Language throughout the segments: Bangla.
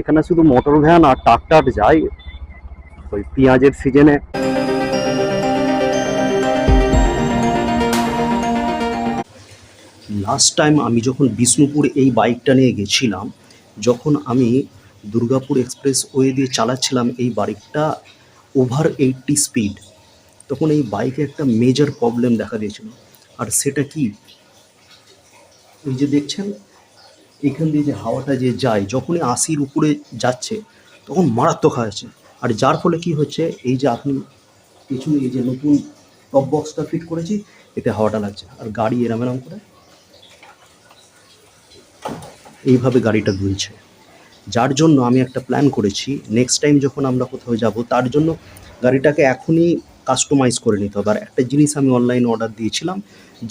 এখানে শুধু মোটর ভ্যান আর ট্রাক্টর যায় ওই পেঁয়াজের সিজনে লাস্ট টাইম আমি যখন বিষ্ণুপুর এই বাইকটা নিয়ে গেছিলাম, যখন আমি দুর্গাপুর এক্সপ্রেস ওয়ে দিয়ে চালাচ্ছিলাম এই বাইকটা ওভার এইটটি স্পিড তখন এই বাইকে একটা মেজর প্রবলেম দেখা দিয়েছিল। আর সেটা কি? এই যে দেখছেন, এখান দিয়ে যে হাওয়াটা যে যায়, যখনই আশির উপরে যাচ্ছে, তখন মারাত্মক হয়েছে আর যার ফলে কি হচ্ছে, এই যে আপনি পিছনে এই যে নতুন টপ বক্সটা ফিট করেছি, এতে হাওয়াটা লাগছে। আর গাড়ি এরম এরম করে, এইভাবে গাড়িটা দুলছে যার জন্য আমি একটা প্ল্যান করেছি নেক্সট টাইম যখন আমরা কোথাও যাব, তার জন্য গাড়িটাকে এখনই কাস্টমাইজ করে নিতে হবে। আর একটা জিনিস আমি অনলাইনে অর্ডার দিয়েছিলাম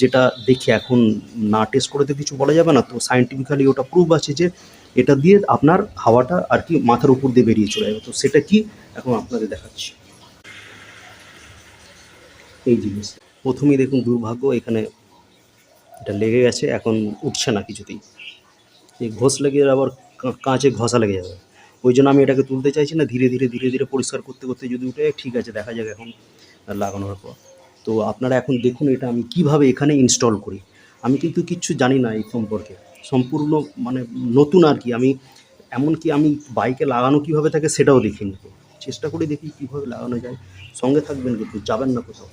যেটা দেখে এখন না টেস্ট করে তো কিছু বলা যাবে না, তো সায়েন্টিফিক্যালি ওটা প্রুভ আছে যে এটা দিয়ে আপনার হাওয়াটা আর কি মাথার উপর দিয়ে বেরিয়ে চলে যাবে। তো সেটা কি এখন আপনাদের দেখাচ্ছি। এই জিনিস প্রথমেই দেখুন দুর্ভাগ্য, এখানে এটা লেগে গেছে, এখন উঠছে না কিছুতেই। এই ঘষ লেগে আবার কাঁচে ঘষা লেগে যাবে। ওই জন্য আমি এটাকে তুলতে চাইছি না, ধীরে ধীরে ধীরে ধীরে পরিষ্কার করতে করতে যদি উঠে ঠিক আছে, দেখা যাক এখন লাগানোর পর। তো আপনারা এখন দেখুন এটা আমি কীভাবে এখানে ইনস্টল করি। আমি কিন্তু কিচ্ছু জানি না এই সম্পর্কে। সম্পূর্ণ মানে নতুন আর কি। আমি এমনকি আমি বাইকে লাগানো কীভাবে থাকে সেটাও দেখে চেষ্টা করে দেখি কীভাবে লাগানো যায়। সঙ্গে থাকবেন কিন্তু, যাবেন না কোথাও।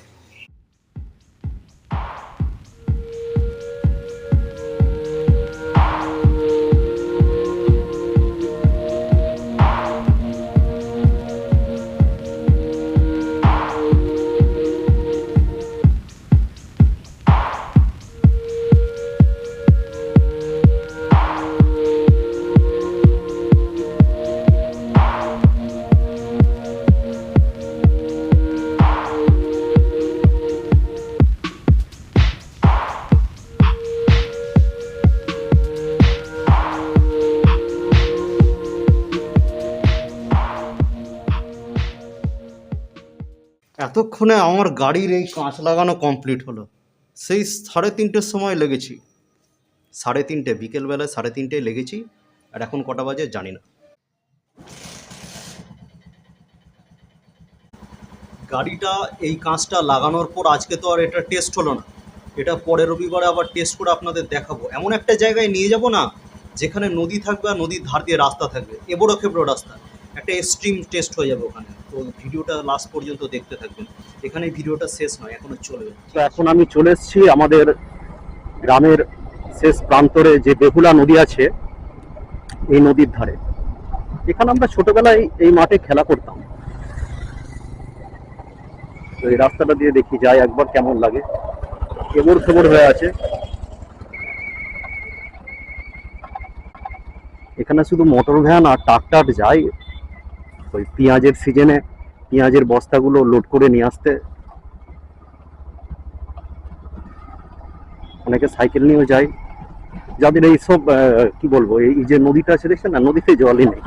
এতক্ষণে আমার গাড়ির এই কাঁচ লাগানো কমপ্লিট হলো। সেই সাড়ে তিনটের সময় লেগেছি। সাড়ে তিনটে, বিকেলবেলায় সাড়ে তিনটে লেগেছি, আর এখন কটা বাজে জানি না। গাড়িটা এই কাঁচটা লাগানোর পর আজকে তো আর এটা টেস্ট হলো না। এটা পরের রবিবারে আবার টেস্ট করে আপনাদের দেখাবো। এমন একটা জায়গায় নিয়ে যাব না, যেখানে নদী থাকবে আর নদীর ধার দিয়ে রাস্তা থাকবে। এবড়ো খেবড়ো রাস্তা। একটা এক্সট্রিম টেস্ট হয়ে যাবে ওখানে। তো ভিডিওটা লাস্ট পর্যন্ত দেখতে থাকবেন। এখানে ভিডিওটা শেষ নয়, এখনও চলবে। তো এখন আমি চলে এসেছি আমাদের গ্রামের শেষ প্রান্তরে যে বেহুলা নদী আছে, এই নদীর ধারে। এখানে আমরা ছোটবেলায় এই মাঠে খেলা করতাম। তো এই রাস্তাটা দিয়ে দেখি যাই, একবার কেমন লাগে। কেবর খবর হয়ে আছে। এখানে শুধু মোটর ভ্যান আর ট্রাক্টর যায় ওই পেঁয়াজের সিজনে পেঁয়াজের বস্তাগুলো লোড করে নিয়ে আসতে। অনেকে সাইকেল নিয়েও যায়। যাদের এইসব কি বলব, এই যে নদীটা আছে, দেখছেন না? নদীতে জলই নেই।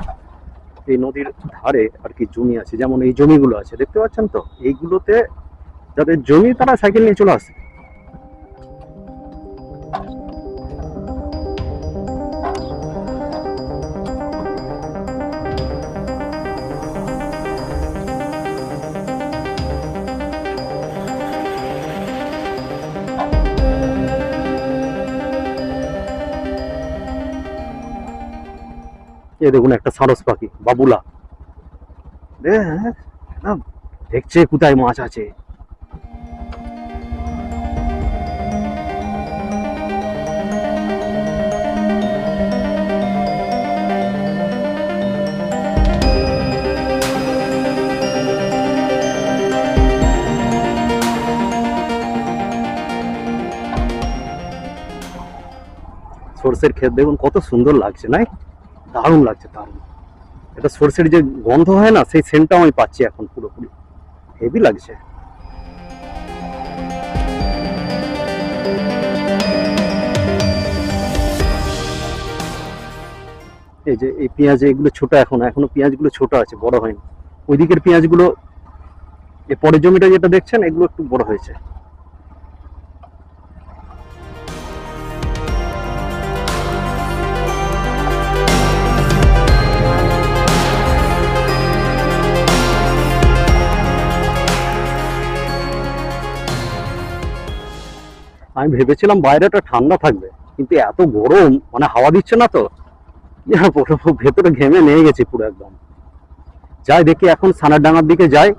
এই নদীর ধারে আর কি জমি আছে। যেমন এই জমিগুলো আছে, দেখতে পাচ্ছেন তো? এইগুলোতে যাদের জমি, তারা সাইকেল নিয়ে চলে আসে। এ দেখুন একটা সারস পাখি বাবুলা। দেখছে কোথায় মাছ আছে। সর্ষের ক্ষেত দেখুন কত সুন্দর লাগছে নাই? দারুণ লাগছে, দারুণ। এটা সর্ষের যে গন্ধ হয় না, সেই সেন্টটাও আমি পাচ্ছি এখন পুরোপুরি। হেভি লাগছে। এই যে, এই পেঁয়াজ এগুলো ছোট এখন, এখনও পেঁয়াজগুলো ছোট আছে, বড় হয়নি। ওই দিকের পেঁয়াজগুলো, এ পরের জমিটা যেটা দেখছেন, এগুলো একটু বড় হয়েছে। আমি ভেবেছিলাম বাইরেটা ঠান্ডা থাকবে, কিন্তু এত গরম মানে হাওয়া দিচ্ছে না তো। ভেতরে ঘেমে নিয়ে গেছি পুরো একদম। যাই দেখি এখন সানারডাঙ্গার দিকে যাই।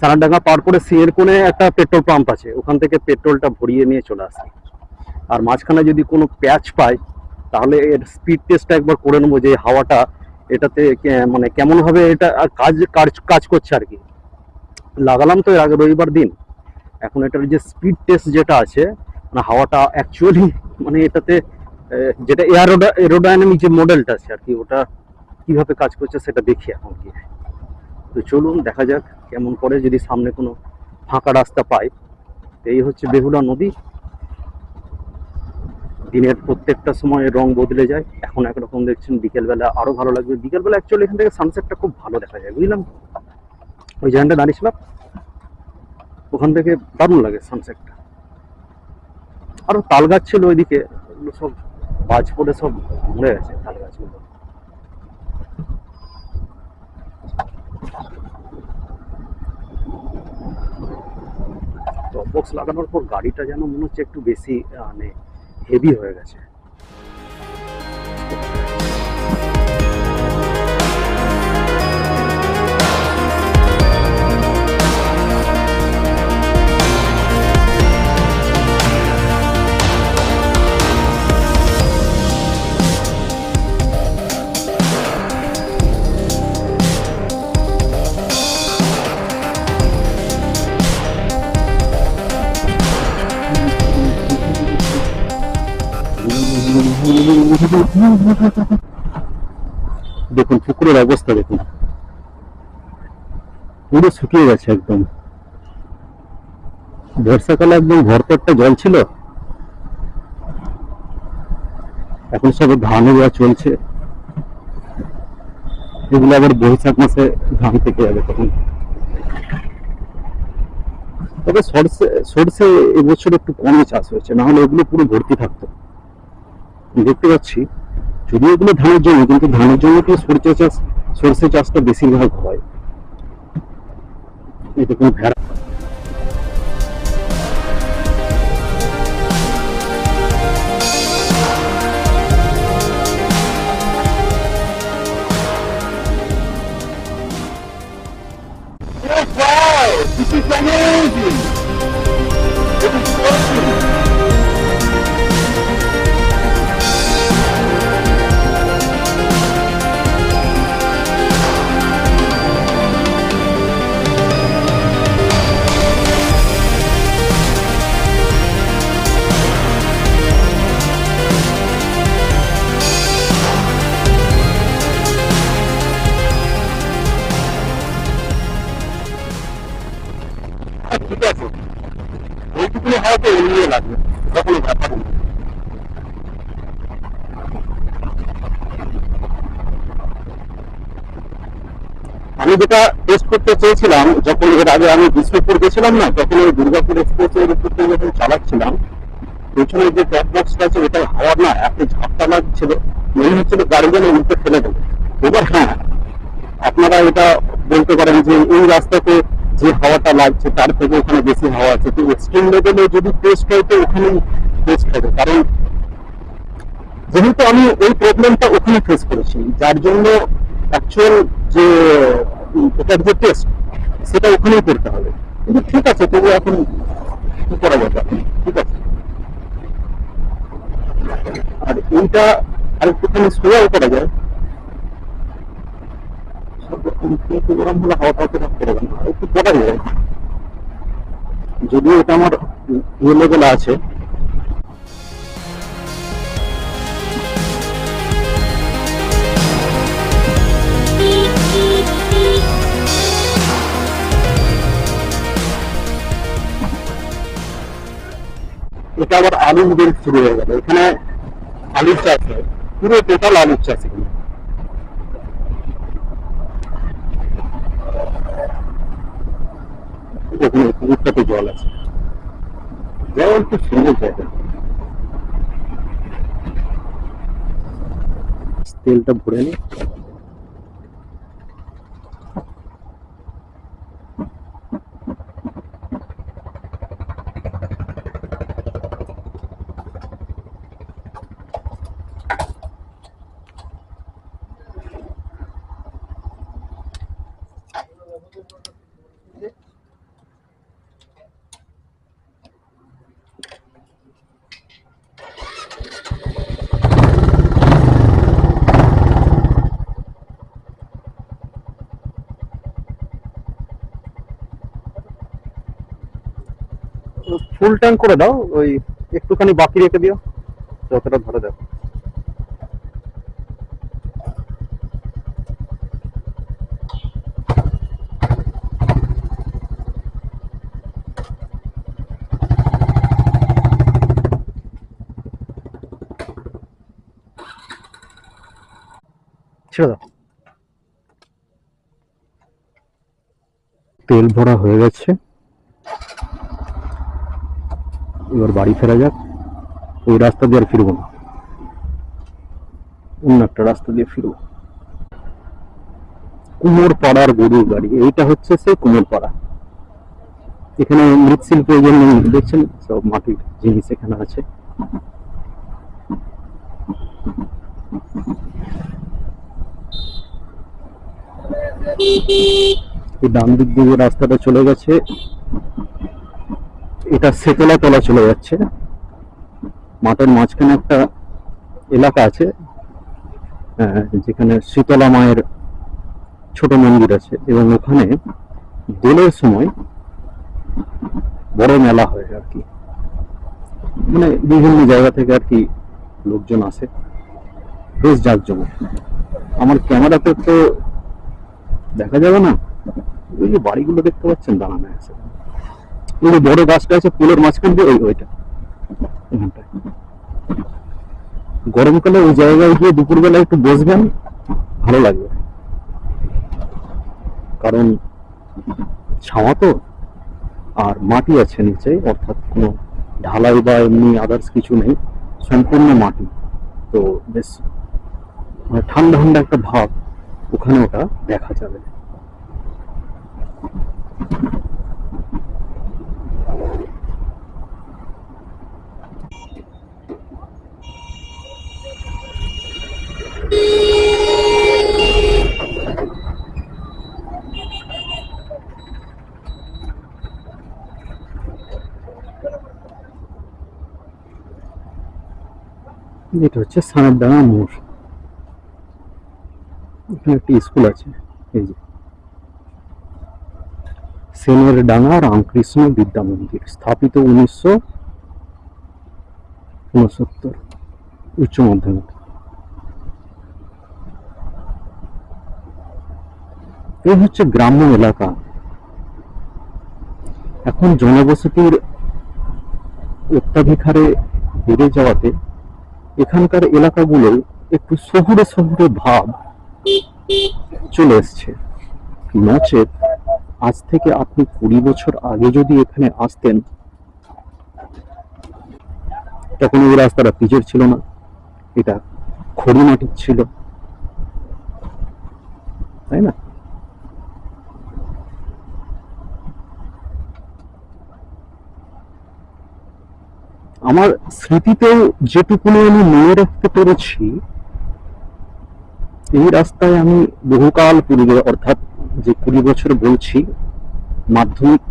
সানারডাঙ্গা পার করে সিয়ের কোণে একটা পেট্রোল পাম্প আছে, ওখান থেকে পেট্রোলটা ভরিয়ে নিয়ে চলে আসি। আর মাঝখানে যদি কোনো প্যাচ পাই, তাহলে এর স্পিড টেস্টটা একবার করে নেব যে হাওয়াটা এটাতে মানে কেমন ভাবে এটা কাজ কাজ কাজ করছে আর কি। লাগালাম তো এর আগে রবিবার দিন। এখন এটার যে স্পিড টেস্ট যেটা আছে মানে হাওয়াটা অ্যাকচুয়ালি মানে এটাতে যেটা এয়ারোডা এরোডাইনামিক যে মডেলটা আছে আর কি, ওটা কীভাবে কাজ করছে সেটা দেখি এখন গিয়ে। তো চলুন, দেখা যাক কেমন করে যদি সামনে কোনো ফাঁকা রাস্তা পাই। এই হচ্ছে বেহুলা নদী। দিনের প্রত্যেকটা সময় রং বদলে যায়। এখন একরকম দেখছেন বিকেলবেলা আরও ভালো লাগবে। বিকেলবেলা অ্যাকচুয়ালি এখান থেকে সানসেটটা খুব ভালো দেখা যায়, বুঝলাম? ওই জায়গাটা দাঁড়িয়েছিলাম। ওখান থেকে দারুণ লাগে সানসেটটা আরও তাল গাছ ছিল ওইদিকে সব বাজ পড়ে সব মরে গেছে তাল গাছগুলো। বক্স লাগানোর পর গাড়িটা যেন মনে হচ্ছে একটু বেশি মানে হেভি হয়ে গেছে। দেখুন, পুকুরের অবস্থা দেখুন। পুরো শুকিয়ে গেছে একদম। বর্ষাকালে একদম ভরপেটটা জল ছিল। এখন সব ধান দেওয়া চলছে। এগুলো আবার বৈশাখ মাসে ধান থেকে যাবে তখন। তবে সরষে সরষে এবছর একটু কমই চাষ হয়েছে না হলে এগুলো পুরো ভর্তি থাকতো। দেখতে পাচ্ছি, যদিও এগুলো ধানের জন্য, কিন্তু ধানের জন্য কি সরষে চাষ সরষে চাষটা বেশিরভাগ হয়? এই দেখুন ভেড়া। আমি যেটা টেস্ট করতে চেয়েছিলাম, যখন এর আগে আমি বিষ্ণুপুর গেছিলাম না, তখন ওই দুর্গাপুর এক্সপ্রেসের উপর থেকে যখন চালাচ্ছিলাম, পেছনে যে টপ বক্সটা আছে ওটা হাওয়া না এত ঝাপটা লাগছিল, মনে হচ্ছিল গাড়ি যেন উল্টে ফেলে দেবে। এবার হ্যাঁ আপনারা এটা বলতে পারেন যে এই রাস্তাতে যে হাওয়াটা লাগছে, তার থেকে ওখানে বেশি হাওয়া আছে। তো এক্সট্রিম লেভেলে যদি টেস্ট হয় তো ওখানেই টেস্ট হবে কারণ যেহেতু আমি এই প্রবলেমটা ওখানে ফেস করেছি, যার জন্য অ্যাকচুয়াল যে, এটার যে টেস্ট সেটা ওখানেই করতে হবে। কিন্তু ঠিক আছে, তবু এখন কি করা যাবে ঠিক আছে। আর এইটা আর একটুখানি সোয়াও করা যায়। গরম হলে যায় যদিও এটা আমার ইয়ে আছে। এটা আবার আলু বেল শুরু হয়ে গেল। এখানে আলুর চাষ হয়। পুরো টোটাল আলুর চাষ এখানে। ওখানে পুকুরটাতে জল আছে জল খুব সুন্দর জায়গা তেলটা ভরে নি Thank you. ফুল ট্যাঙ্ক করে দাও, ওই একটুখানি বাকি রেখে দিও, যতটা ধরে ছেড়ে দাও। তেল ভরা হয়ে গেছে। এবার বাড়ি ফেরা যাক, ওই রাস্তা দিয়ে আর ফিরবো না। অন্য একটা রাস্তা দিয়ে ফিরবো। কুমোর পাড়ার গরুর গাড়ি, এইটা হচ্ছে সে কুমোর পাড়া এখানে মৃৎশিল্প দেখছেন, সব মাটির জিনিস এখানে আছে। ডান দিক দিয়ে রাস্তাটা চলে গেছে এটা সেতলা তলা চলে যাচ্ছে। মাঠের মাঝখানে একটা এলাকা আছে আহ, যেখানে শীতলা মায়ের ছোট মন্দির আছে এবং ওখানে দোলের সময় বড় মেলা হয় আর কি। মানে বিভিন্ন জায়গা থেকে আর কি লোকজন আসে বেশ জাঁকজমক। আমার ক্যামেরাতে তো দেখা যাবে না ওই যে বাড়িগুলো দেখতে পাচ্ছেন দাঁড়ানো আছে। বড় গাছটা আছে পুলের মাঝখান দিয়ে ওই ওইটা। গরমকালে ওই জায়গায় গিয়ে দুপুরবেলা একটু বসবেন, ভালো লাগবে। কারণ ছাওয়া তো, আর মাটি আছে নিচে, অর্থাৎ কোনো ঢালাই বা এমনি আদার্স কিছু নেই, সম্পূর্ণ মাটি। তো বেশ মানে ঠান্ডা ঠান্ডা একটা ভাব ওখানে ওটা দেখা যাবে। এটা হচ্ছে সানারডাঙ্গা মোড়। এখানে একটি স্কুল আছে, এই যে। সেনের ডাঙ্গা রামকৃষ্ণ বিদ্যা মন্দির, স্থাপিত উনিশশো উনসত্তর উচ্চ মাধ্যমিক। এই হচ্ছে গ্রাম্য এলাকা। এখন জনবসতির অত্যাধিক হারে বেড়ে যাওয়াতে এখানকার এলাকাগুলো একটু শহুরে শহুরে ভাব চলে এসছে। নচেত আজ থেকে আপনি কুড়ি বছর আগে যদি এখানে আসতেন, তখন ওই রাস্তাটা পিচের ছিল না, এটা খড়ি মাটির ছিল। তাই না? আমার স্মৃতিতেও যেটুকুনি আমি মনে রাখতে পেরেছি, এই রাস্তায় আমি বহুকাল পূর্বে অর্থাৎ যে কুড়ি বছর বলছি, মাধ্যমিক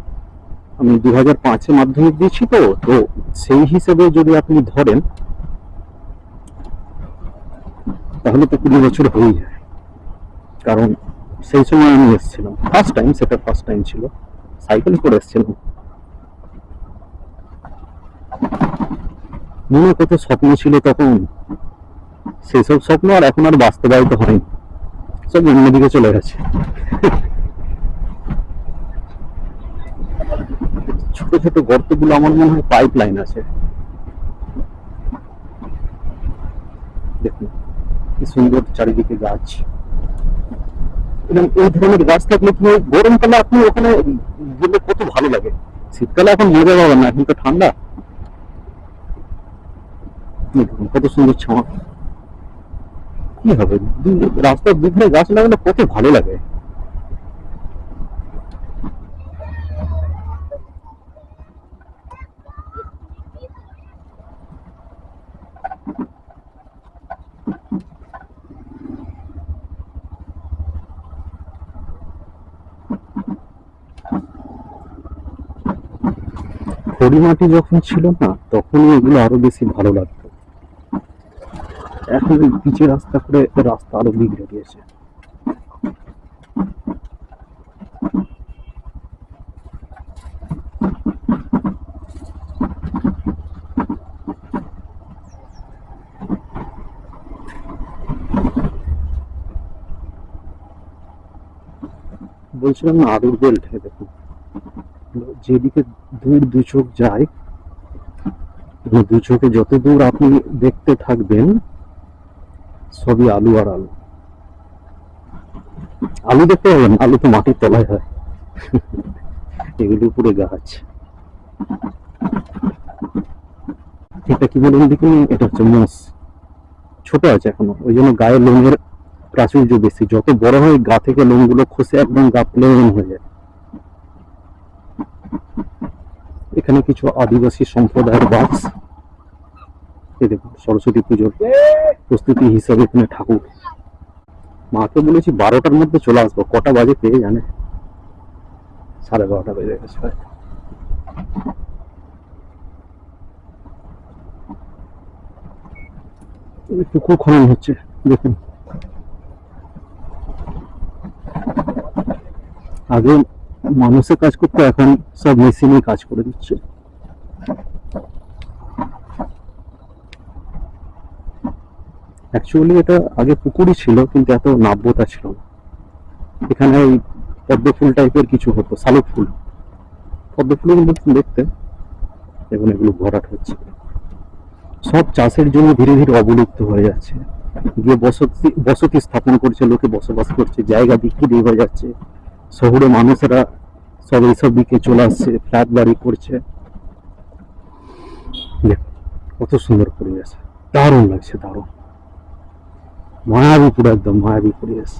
আমি দু হাজার পাঁচে মাধ্যমিক দিয়েছি তো তো সেই হিসেবে যদি আপনি ধরেন, তাহলে তো কুড়ি বছর হয়ে যায়। কারণ সেই সময় আমি এসেছিলাম ফার্স্ট টাইম সেটা ফার্স্ট টাইম ছিল। সাইকেল করে এসেছিলাম। মনে কত স্বপ্ন ছিল তখন? সেসব স্বপ্ন আর এখন আর বাস্তবায়িত হয়নি। সব অন্যদিকে চলে গেছে। ছোট ছোট গর্তগুলো আমার মনে হয় পাইপ লাইন আছে কি সুন্দর চারিদিকে গাছ। এবং এই ধরনের গাছ থাকলে কি গরমকালে আপনি ওখানে গেলে কত ভালো লাগে। শীতকালে এখন মজা পাবেন না এখন তো ঠান্ডা দেখুন, কত সুন্দর ছাওয়া। কি হবে? রাস্তার দুধারে গাছ লাগালে কত ভালো লাগে। খড়ি মাটি যখন ছিল না তখন এগুলো আরও বেশি ভালো লাগতো। এখন পিচের রাস্তা করে রাস্তা আরও বিগড়ে গিয়েছে বলছিলাম না আদর বেল্ট দেখো যেদিকে দূর দু চোখ যায় দু চোখে যত দূর আপনি দেখতে থাকবেন সবই আলু আর আলু। আলু দেখতে পাবেন আলু তো মাটির তলায় হয়। এগুলো পুরো গাছ। এটা কি দেখুন এটা হচ্ছে মোষ। ছোট আছে এখনও। ওই জন্য গায়ের লোমের প্রাচুর্য বেশি। যত বড় হয়, গা থেকে লোমগুলো খসে একদম গা প্লেন হয়ে যায়। এখানে কিছু আদিবাসী সম্প্রদায়ের বাস। দেখুন, সরস্বতী পুজোর প্রস্তুতি হিসাবে এখানে ঠাকুর। মাকে বলেছি বারোটার মধ্যে চলে আসব, কটা বাজে পেয়ে জানে? সাড়ে বারোটা বেজে গেছে। পুকুর খনন হচ্ছে, দেখুন। আগে মানুষের কাজ করতে, এখন সব মেশিনে কাজ করে দিচ্ছে। অ্যাকচুয়ালি এটা আগে পুকুরই ছিল, কিন্তু এত নাব্যতা ছিল না। এখানে ওই পদ্ম ফুল টাইপের কিছু হতো, শালুক ফুল। পদ্ম মতন দেখতে এবং এগুলো ভরাট হচ্ছে। সব চাষের জন্য ধীরে ধীরে অবলুপ্ত হয়ে যাচ্ছে। গিয়ে বসতি বসতি স্থাপন করছে, লোকে বসবাস করছে, জায়গা বিক্রি হয়ে যাচ্ছে। শহরে মানুষেরা সব এইসব দিকে চলে আসছে, ফ্ল্যাট বাড়ি করছে। কত সুন্দর পরিবেশ। দারুণ লাগছে, দারুণ। মায়াবী পুরো একদম মায়াবী পরিবেশ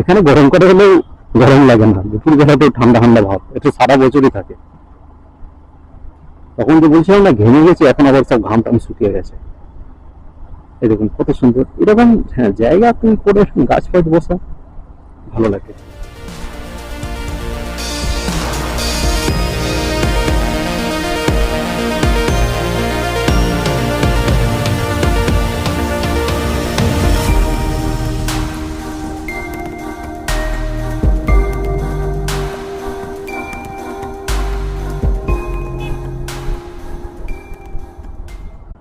এখানে গরম করে হলেও গরম লাগে না, দুপুর তো ঠান্ডা ঠান্ডা ভাব এটা সারা বছরই থাকে। তখন তো বলছিলাম না, ঘেমে গেছে, এখন আবার সব ঘাম টাম শুকিয়ে গেছে। এরকম কত সুন্দর। এরকম হ্যাঁ জায়গা তুমি করে গাছ ফাছ বসা ভালো লাগে।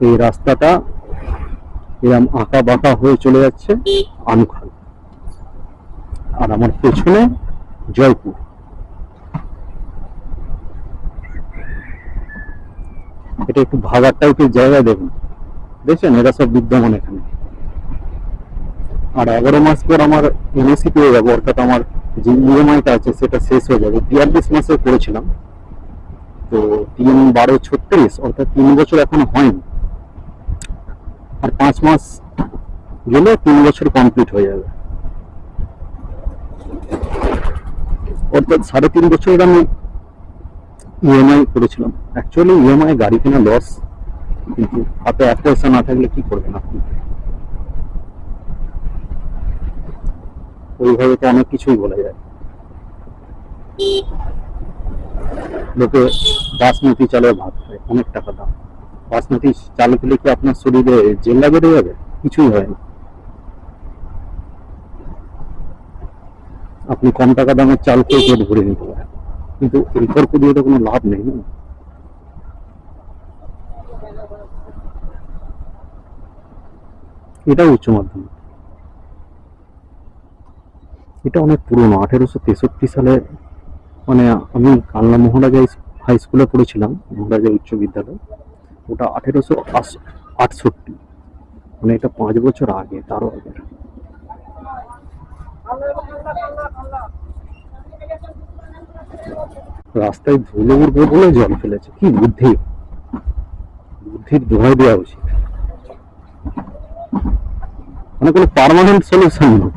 এই রাস্তাটা এরকম আঁকা বাঁকা হয়ে চলে যাচ্ছে আনুখাল আর আমার পেছনে জয়পুর। এটা একটু ভাগার টাইপের জায়গা দেখুন। দেখছেন? এরা সব বিদ্যমান এখানে। আর এগারো মাস পর আমার এনএসি পেয়ে যাব, অর্থাৎ আমার যে ইএমআইটা আছে সেটা শেষ হয়ে যাবে। বিয়াল্লিশ মাসে করেছিলাম। তো তিন, বারো, ছত্রিশ, অর্থাৎ তিন বছর এখনও হয়নি। আর পাঁচ মাস গেলে তিন বছর কমপ্লিট হয়ে যাবে। অর্থাৎ সাড়ে তিন বছর আমি ইএমআই করেছিলাম। অ্যাকচুয়ালি ইএমআই গাড়ি কেনা লস কিন্তু হাতে এক পয়সা না থাকলে কি করবেন আপনি? ওইভাবে তো অনেক কিছুই বলা যায়। লোকে বাসমতি চালের ভাত খায়, অনেক টাকা দাম। বাসমতি চাল খেলে কি আপনার শরীরে জেল্লা বেড়ে যাবে? কিছুই হয় না। আপনি কম টাকা দামের চাল খেয়ে পেট ভরে নিতে পারেন। কিন্তু এই তর্ক দিয়ে তো কোনো লাভ নেই না। এটা উচ্চ মাধ্যমিক। এটা অনেক পুরনো, আঠেরোশো তেষট্টি সালে মানে আমি কালনা মহারাজা হাই স্কুলে পড়েছিলাম মহারাজা উচ্চ বিদ্যালয়। ওটা আঠেরোশো আটষট্টি। মানে এটা পাঁচ বছর আগে, তারও আগে। রাস্তায় ধুলো উঠবে বলে জল ফেলেছে। কি বুদ্ধি? বুদ্ধির দোহাই দেওয়া উচিত। মানে কোনো পার্মানেন্ট সলিউশন নেই